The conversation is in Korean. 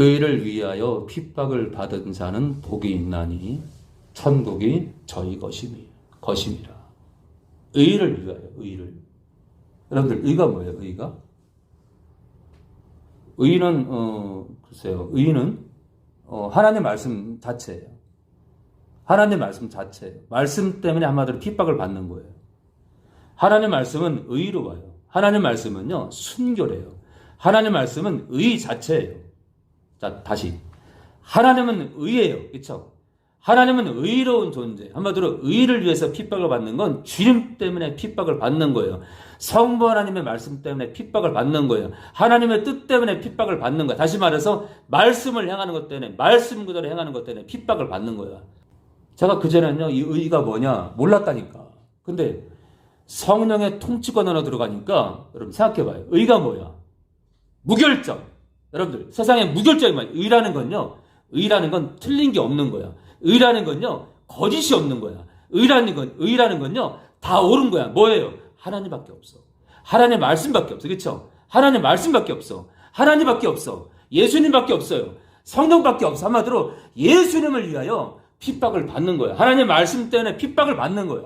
의를 위하여 핍박을 받은 자는 복이 있나니 천국이 저희 것임이 것임이라. 의를 위하여 의를. 여러분들 의가 뭐예요? 의가? 의는 어 글쎄요. 의는 어 하나님의 말씀 자체예요. 하나님의 말씀 자체예요. 말씀 때문에 한마디로 핍박을 받는 거예요. 하나님의 말씀은 의로워요. 하나님의 말씀은요 순결해요. 하나님의 말씀은 의 자체예요. 자 다시 하나님은 의예요. 그렇죠? 하나님은 의로운 존재. 한마디로 의를 위해서 핍박을 받는 건 주님 때문에 핍박을 받는 거예요. 성부 하나님의 말씀 때문에 핍박을 받는 거예요. 하나님의 뜻 때문에 핍박을 받는 거예요. 다시 말해서 말씀을 행하는 것 때문에 말씀 그대로 행하는 것 때문에 핍박을 받는 거예요. 제가 그전에는요 이 의가 뭐냐 몰랐다니까. 근데 성령의 통치권 안으로 들어가니까 여러분 생각해 봐요. 의가 뭐야? 무결점. 여러분들 세상에 무결점이 많아요. 의라는 건요. 의라는 건 틀린 게 없는 거야. 의라는 건요. 거짓이 없는 거야. 의라는 건 의라는 건요. 다 옳은 거야. 뭐예요? 하나님밖에 없어. 하나님 말씀밖에 없어. 그렇죠? 하나님 말씀밖에 없어. 하나님밖에 없어. 예수님밖에 없어요. 성령밖에 없어. 한마디로 예수님을 위하여 핍박을 받는 거야. 하나님 말씀 때문에 핍박을 받는 거야.